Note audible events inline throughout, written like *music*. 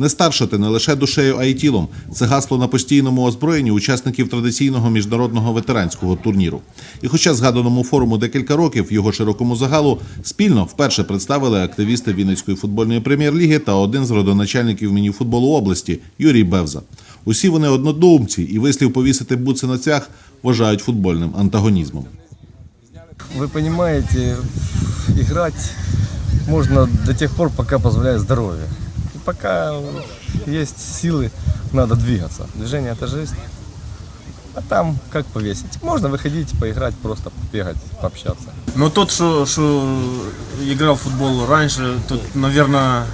Не старшати не лише душею, а й тілом. Це гасло на постійному озброєнні учасників традиційного міжнародного ветеранського турніру. І хоча згаданому форуму декілька років його широкому загалу спільно вперше представили активісти Вінницької футбольної прем'єр-ліги та один з родоначальників мініфутболу області Юрій Бевза. Усі вони однодумці і вислів повісити буци на цвях вважають футбольним антагонізмом. Вы понимаете, играть можно до тех пор, пока позволяет здоровье. Пока есть силы, надо двигаться. Движение это жизнь. А там как повесить? Можно выходить, поиграть, просто бегать, пообщаться. Но тот, что, что играл в футбол раньше, тот, наверное,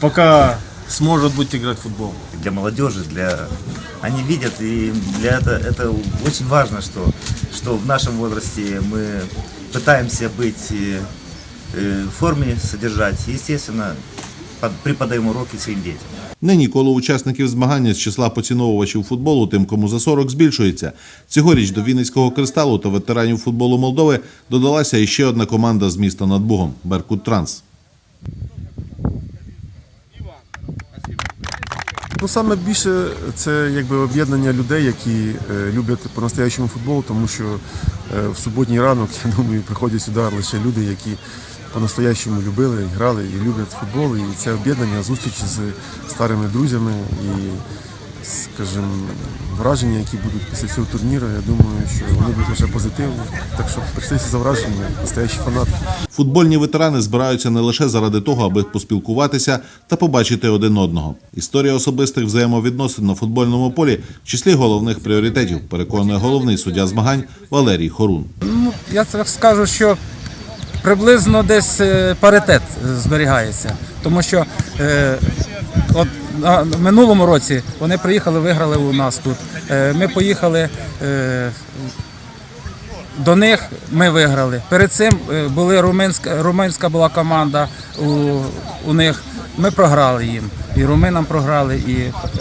пока сможет быть играть в футбол. для молодежи, для они видят и для это это очень важно, что что в нашем возрасте мы пытаемся быть э, э, в форме, содержать, естественно, под- преподаем уроки своим детям. Нині коло учасників змагання з числа поціновувачів футболу, тим, кому за 40, збільшується. Цьогоріч до Вінницького кристалу та ветеранів футболу Молдови додалася іще одна команда з міста над Бугом Беркут Транс. Ну саме більше це якби об'єднання людей, які е, люблять по-настоящому футбол, тому що е, в суботній ранок, *laughs* я думаю, приходять сюди лише люди, які по-настоящому любили, грали і люблять футбол. І це об'єднання, зустрічі з старими друзями і, скажімо, враження, які будуть після цього турніру, я думаю, що вони будуть лише позитивні. Так що прийшли всі за враженнями, настоящі фанати. Футбольні ветерани збираються не лише заради того, аби поспілкуватися та побачити один одного. Історія особистих взаємовідносин на футбольному полі в числі головних пріоритетів, переконує головний суддя змагань Валерій Хорун. Ну, я так скажу, що приблизно десь е, паритет зберігається. Тому що е, от в минулому році вони приїхали, виграли у нас тут. Е, ми поїхали до них, ми виграли. Перед цим були румунська, румунська була команда у, у них. Ми програли їм. І руминам програли, і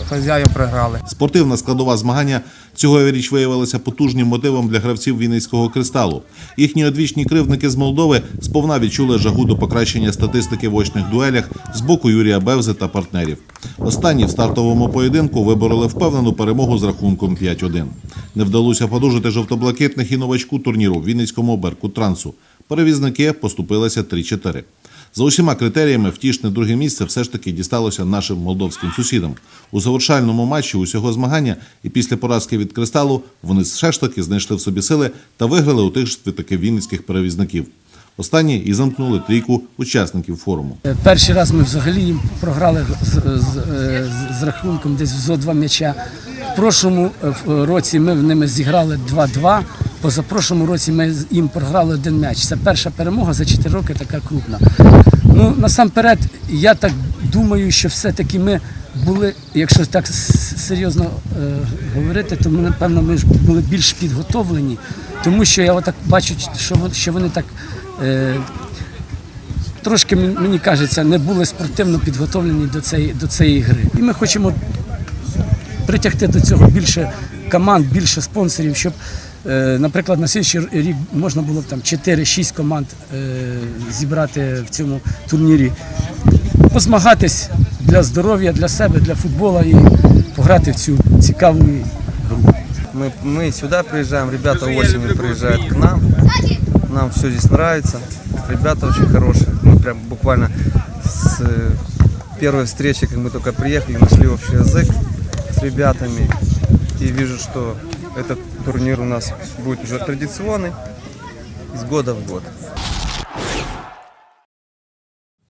хазяїв програли. Спортивна складова змагання цьогоріч виявилася потужним мотивом для гравців Вінницького кристалу. Їхні одвічні кривдники з Молдови сповна відчули жагу до покращення статистики в очних дуелях з боку Юрія Бевзи та партнерів. Останні в стартовому поєдинку вибороли впевнену перемогу з рахунком 5-1. Не вдалося подужити жовтоблакитних і новачку турніру в Вінницькому Берку Трансу. Перевізники поступилися 3-4. За усіма критеріями втішне друге місце все ж таки дісталося нашим молдовським сусідам. У завершальному матчі усього змагання і після поразки від кристалу вони все ж таки знайшли в собі сили та виграли у тих ж таки вінницьких перевізників. Останні і замкнули трійку учасників форуму. Перший раз ми взагалі програли з, з, е, з- з рахунком десь зо два м'яча. В прошлому е, році ми в ними зіграли 2-2. Позапрошлому році ми їм програли один м'яч. Це перша перемога за 4 роки така крупна. Ну насамперед, я так думаю, що все-таки ми були, якщо так серйозно е, говорити, то ми, напевно ми ж були більш підготовлені, тому що я отак бачу, що, вон- що вони так. Е, трошки мені кажеться, не були спортивно підготовлені до цієї, до цієї гри. І ми хочемо притягти до цього більше команд, більше спонсорів, щоб, наприклад, на слідчий рік можна було б там 4-6 команд е, зібрати в цьому турнірі, позмагатись для здоров'я, для себе, для футболу і пограти в цю цікаву гру. Мы, мы сюда приезжаем, ребята осенью приезжают к нам. Нам все здесь нравится. Ребята очень хорошие. Мы прям буквально с э, первой встречи, как мы только приехали, нашли общий язык с ребятами. И вижу, что этот турнир у нас будет уже традиционный из года в год.